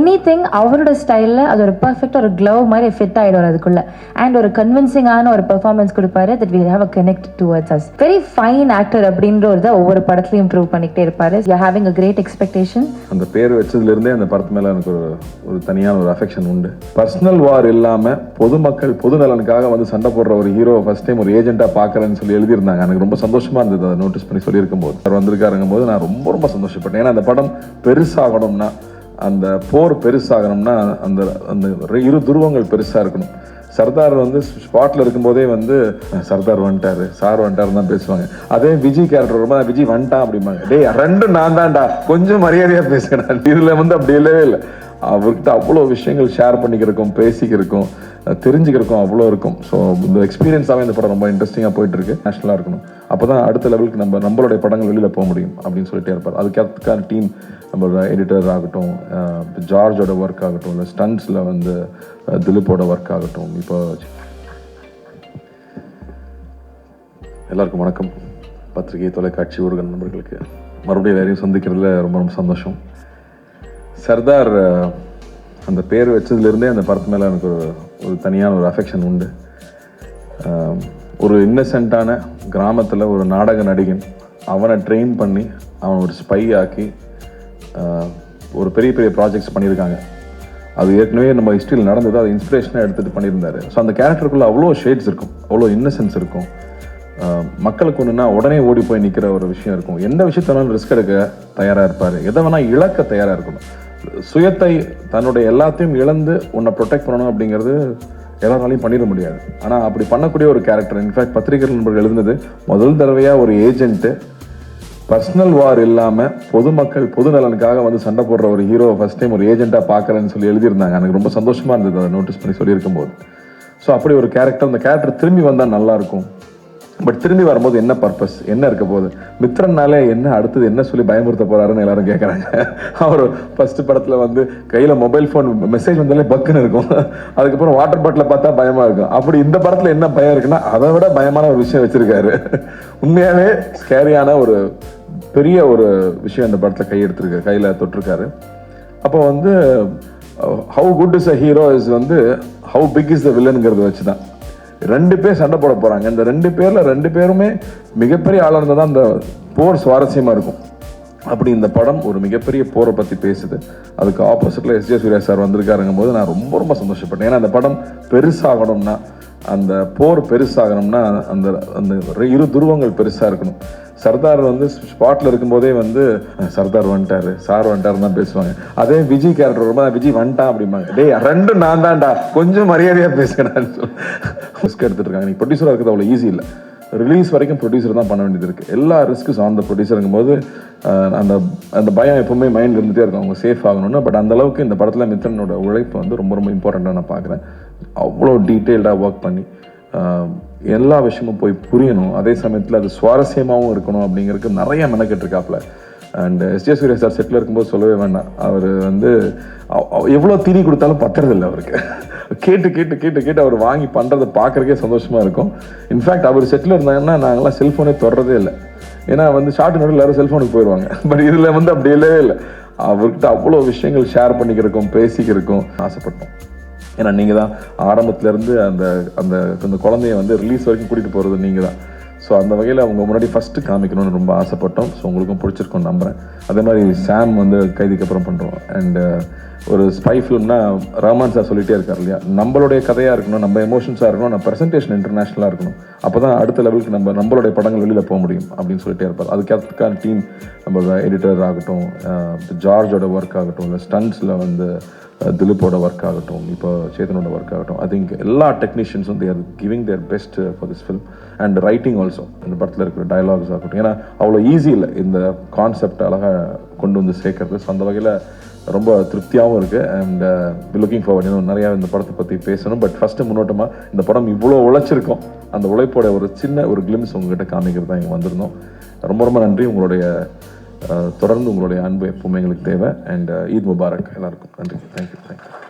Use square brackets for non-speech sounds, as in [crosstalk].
Any thing அவரோட ஸ்டைலில் அது ஒரு பர்ஃபெக்டாக ஒரு க்ளவ் மாதிரி ஃபிட் ஆகிடும் அதுக்குள்ளே. அண்ட் ஒரு கன்வின்சிங்கான ஒரு பெர்ஃபார்மன்ஸ் கொடுப்பாரு that we have a connect towards us very fine actor அப்படின்ற ஒரு தான் ஒவ்வொரு படத்துலையும் இம்ப்ரூவ் பண்ணிக்கிட்டே இருப்பாரு. You having a great expectation அந்த பேர் வச்சதுலேருந்தே அந்த படத்து மேலே எனக்கு ஒரு ஒரு தனியான ஒரு அஃபெக்ஷன் உண்டு. பர்சனல் வார் இல்லாமல் பொதுமக்கள் பொது நலனுக்காக வந்து சண்டை போடுற ஒரு ஹீரோ ஃபர்ஸ்ட் டைம் ஒரு ஏஜென்ட்டாக பார்க்குறேன்னு சொல்லி எழுதியிருந்தாங்க. எனக்கு ரொம்ப சந்தோஷமாக இருந்தது அதை நோட்டீஸ் பண்ணி சொல்லியிருக்கும் போது அவர் வந்திருக்காருங்கும் போது நான் ரொம்ப ரொம்ப சந்தோஷப்பட்டேன். ஏன்னா அந்த படம் பெருசாகணும்னா அந்த போர் பெருசாகணும்னா அந்த அந்த இரு துருவங்கள் பெருசாக இருக்கணும். சர்தார் வந்து ஸ்பாட்டில் இருக்கும்போதே வந்து சர்தார் வந்துட்டாரு சார் வந்துட்டாரு தான் பேசுவாங்க. அதே விஜய் கேரக்டர் ரொம்ப விஜய் வந்துட்டான் அப்படிம்பாங்க. டேய் ரெண்டும் நான் தான்டா. கொஞ்சம் மரியாதையாக பேசுகிறேன் இதில் வந்து அப்படி இல்லவே இல்லை. அவர்கிட்ட அவ்வளோ விஷயங்கள் ஷேர் பண்ணிக்கிறக்கும் பேசிக்கிறக்கும் தெரிஞ்சுக்கிறக்கும் அவ்வளோ இருக்கும். ஸோ இந்த எக்ஸ்பீரியன்ஸாகவே இந்த படம் ரொம்ப இன்ட்ரெஸ்டிங்காக போயிட்டுருக்கு. நேஷனலாக இருக்கணும். அப்போ தான் அடுத்த லெவலுக்கு நம்ம நம்மளுடைய படங்கள் வெளியில் போக முடியும் அப்படின்னு சொல்லிட்டே இருப்பார். அதுக்கான டீம் நம்மளோட எடிட்டர் ஆகட்டும் ஜார்ஜோட ஒர்க் ஆகட்டும் இல்லை ஸ்டண்ட்ஸில் வந்து திலீப்போட ஒர்க் ஆகட்டும். இப்போ எல்லாருக்கும் வணக்கம். பத்திரிகை தொலைக்காட்சி ஊர்கள் நண்பர்களுக்கு மறுபடியும் எல்லாரையும் சந்திக்கிறதுல ரொம்ப ரொம்ப சந்தோஷம். சர்தார் அந்த பேர் வச்சதுலேருந்தே அந்த படத்து மேலே எனக்கு ஒரு ஒரு தனியான ஒரு அஃபெக்ஷன் உண்டு. ஒரு இன்னசென்ட்டான கிராமத்தில் ஒரு நாடக நடிகன் அவனை ட்ரெயின் பண்ணி அவன் ஒரு ஸ்பை ஆக்கி ஒரு பெரிய பெரிய ப்ராஜெக்ட்ஸ் பண்ணியிருக்காங்க அது ஏற்கனவே நம்ம ஹிஸ்ட்ரியில் நடந்தது அதை இன்ஸ்பிரேஷனாக எடுத்துகிட்டு பண்ணியிருந்தாரு. ஸோ அந்த கேரக்டருக்குள்ளே அவ்வளோ ஷேட்ஸ் இருக்கும் அவ்வளோ இன்னசென்ஸ் இருக்கும். மக்களுக்கு ஒன்றுனா உடனே ஓடி போய் நிற்கிற ஒரு விஷயம் இருக்கும். எந்த விஷயத்தனாலும் ரிஸ்க் எடுக்க தயாராக இருப்பார். எதை வேணால் இழக்க தயாராக இருக்கணும். சுயத்தை தன்னுடைய எல்லாத்தையும் இழந்து உன்னை ப்ரொடெக்ட் பண்ணணும் அப்படிங்கிறது எல்லாராலையும் பண்ணிட முடியாது. ஆனால் அப்படி பண்ணக்கூடிய ஒரு கேரக்டர் இன்ஃபேக்ட் பத்திரிகை நண்பர்கள் எழுந்தது முதல் தடவையாக ஒரு ஏஜென்ட்டு பர்சனல் வார் இல்லாமல் பொதுமக்கள் பொது நலனுக்காக வந்து சண்டை போடுற ஒரு ஹீரோ ஃபஸ்ட் டைம் ஒரு ஏஜென்ட்டாக பார்க்குறேன்னு சொல்லி எழுதியிருந்தாங்க. எனக்கு ரொம்ப சந்தோஷமாக இருந்தது அதை நோட்டீஸ் பண்ணி சொல்லியிருக்கும் போது ஸோ அப்படி ஒரு கேரக்டர் அந்த கேரக்டர் திரும்பி வந்தால் நல்லாயிருக்கும் பட் திரும்பி வரும்போது என்ன பர்பஸ் என்ன இருக்க போகுது? மித்ரன்னாலே என்ன அடுத்தது என்ன சொல்லி பயமுறுத்த போறாருன்னு எல்லாரும் கேட்குறாங்க அவர் ஃபர்ஸ்ட் படத்தில் வந்து கையில் மொபைல் ஃபோன் மெசேஜ் வந்தாலே பக்குன்னு இருக்கும். அதுக்கப்புறம் வாட்டர் பாட்டில் பார்த்தா பயமாக இருக்கும். அப்படி இந்த படத்தில் என்ன பயம் இருக்குன்னா அதை விட பயமான ஒரு விஷயம் வச்சிருக்காரு. உண்மையாகவே ஸ்கேரியான ஒரு பெரிய ஒரு விஷயம் இந்த படத்தில் கையெடுத்துருக்காரு கையில் தொட்டிருக்காரு. அப்போ வந்து how good is a hero is வந்து ஹவு பிக் இஸ் த வில்லனுங்கிறத வச்சு தான் ரெண்டு பேர் சண்டை போட போகிறாங்க இந்த ரெண்டு பேரில் ரெண்டு பேருமே மிகப்பெரிய ஆளாக இருந்தால் தான் அந்த போர் சுவாரஸ்யமாக இருக்கும். அப்படி இந்த படம் ஒரு மிகப்பெரிய போரை பத்தி பேசுது. அதுக்கு ஆப்போசிட்டில் எஸ். ஜே. சூர்யா சார் வந்திருக்காருங்கும் போது நான் ரொம்ப ரொம்ப சந்தோஷப்பட்டேன். ஏன்னா அந்த படம் பெருசாகணும்னா அந்த போர் பெருசாகணும்னா அந்த அந்த இரு துருவங்கள் பெருசா இருக்கணும். சர்தார் வந்து ஸ்பாட்ல இருக்கும்போதே வந்து சர்தார் வந்துட்டாரு சார் வந்துட்டாரு தான் பேசுவாங்க. அதே விஜய் கேரக்டர் ரொம்ப விஜய் வந்துட்டான் அப்படிம்பாங்க. டேய் ரெண்டும் நான் தான்டா கொஞ்சம் மரியாதையா சொல்லி. [laughs] ரிஸ்க் எடுத்துட்டு இருக்காங்க. நீ ப்ரொடியூசராக இருக்கிறது அவ்வளோ ஈஸி இல்லை. ரிலீஸ் வரைக்கும் ப்ரொடியூசர் தான் பண்ண வேண்டியது இருக்குது எல்லா ரிஸ்க்கும் ஆன் த ப்ரொடியூசருங்கும் போது அந்த அந்த பயம் எப்பவுமே மைண்ட் இருந்துகிட்டே இருக்கும். அவங்க சேஃப் ஆகணும்னு. பட் அந்த அளவுக்கு இந்த படத்தில் மித்ரனோட உழைப்பு வந்து ரொம்ப ரொம்ப இம்பார்ட்டண்ட்டாக நான் பார்க்குறேன். அவ்வளோ டீட்டெயில்டாக ஒர்க் பண்ணி எல்லா விஷயமும் போய் புரியணும். அதே சமயத்தில் அது சுவாரஸ்யமாகவும் இருக்கணும் அப்படிங்கிறதுக்கு நிறைய மெனக்கெட்டுருக்காப்புல அண்ட் எஸ்ஜே சூர்யா சார் செட்டில் இருக்கும்போது சொல்லவே வேண்டாம். அவர் வந்து எவ்வளோ தீனி கொடுத்தாலும் பத்துறதில்லை அவருக்கு. கேட்டு கேட்டு கேட்டு கேட்டு அவர் வாங்கி பண்ணுறதை பார்க்குறக்கே சந்தோஷமாக இருக்கும். இன்ஃபேக்ட் அவர் செட்டில் இருந்தாங்கன்னா நாங்களாம் செல்ஃபோனே தொடரதே இல்லை. ஏன்னா வந்து ஷார்ட் நடுவில் எல்லாரும் செல்ஃபோனுக்கு போயிடுவாங்க பட் இதில் வந்து அப்படி இல்லவே இல்லை. அவர்கிட்ட அவ்வளோ விஷயங்கள் ஷேர் பண்ணிக்கிறக்கும் பேசிக்கிறக்கும் ஆசைப்பட்டோம். ஏன்னா நீங்கள் தான் ஆரம்பத்துலேருந்து அந்த அந்த அந்த குழந்தைய வந்து ரிலீஸ் வரைக்கும் கூட்டிகிட்டு போகிறது நீங்கள் தான் ஸோ அந்த வகையில் அவங்க முன்னாடி ஃபஸ்ட்டு காமிக்கணும்னு ரொம்ப ஆசைப்பட்டோம். ஸோ உங்களுக்கும் பிடிச்சிருக்கும் நம்புகிறேன் அதே மாதிரி சாம் வந்து கைதிக்கு அப்புறம் பண்ணுறோம் அண்டு uh, ஒரு ஸ்பை ஃபிலிம்னா ரஹ்மான் சார் சொல்லிகிட்டே இருக்கார் இல்லையா? நம்மளுடைய கதையாக இருக்கணும் நம்ம எமோஷன்ஸாக இருக்கணும் நம்ம ப்ரெசன்டேஷன் இன்டர்நேஷனலாக இருக்கணும். அப்போ தான் அடுத்த லெவலுக்கு நம்ம நம்மளுடைய படங்கள் வெளியில் போக முடியும் அப்படின்னு சொல்லிட்டே இருப்பார். அதுக்கான டீம் நம்ம எடிட்டர் ஆகட்டும் uh, ஜார்ஜோட ஒர்க் ஆகட்டும் இல்லை ஸ்டன்ட்ஸில் வந்து uh, திலீப்போட ஒர்க் ஆகட்டும் இப்போ சேதனோட ஒர்க் ஆகட்டும். ஐ திங்க் எல்லா டெக்னீஷியன்ஸும் their giving their best for this film and writing also இந்த படத்தில் இருக்கிற டயலாக்ஸ் ஆகட்டும். ஏன்னா அவ்வளோ ஈஸி இல்லை. இந்த கான்செப்ட் அழகாக கொண்டு வந்து சேர்க்கறது. ஸோ அந்த வகையில் ரொம்ப திருப்தியாகவும் இருக்குது அண்ட் லுக்கிங் uh, ஃபார்வர்ட் இன்னும் நிறையா இந்த படத்தை பற்றி பேசணும். பட் ஃபஸ்ட்டு முன்னோட்டமாக இந்த படம் இவ்வளோ உழைச்சிருக்கோம். அந்த உழைப்போட ஒரு சின்ன ஒரு கிளிம்ஸ் உங்ககிட்ட காமிக்கிறது தான் இங்கே வந்திருந்தோம். ரொம்ப ரொம்ப நன்றி. உங்களுடைய uh, தொடர்ந்து உங்களுடைய அன்பு எப்பவுமே எங்களுக்கு தேவை. And uh, Eid Mubarak. எல்லாருக்கும் நன்றி. Thank you thank you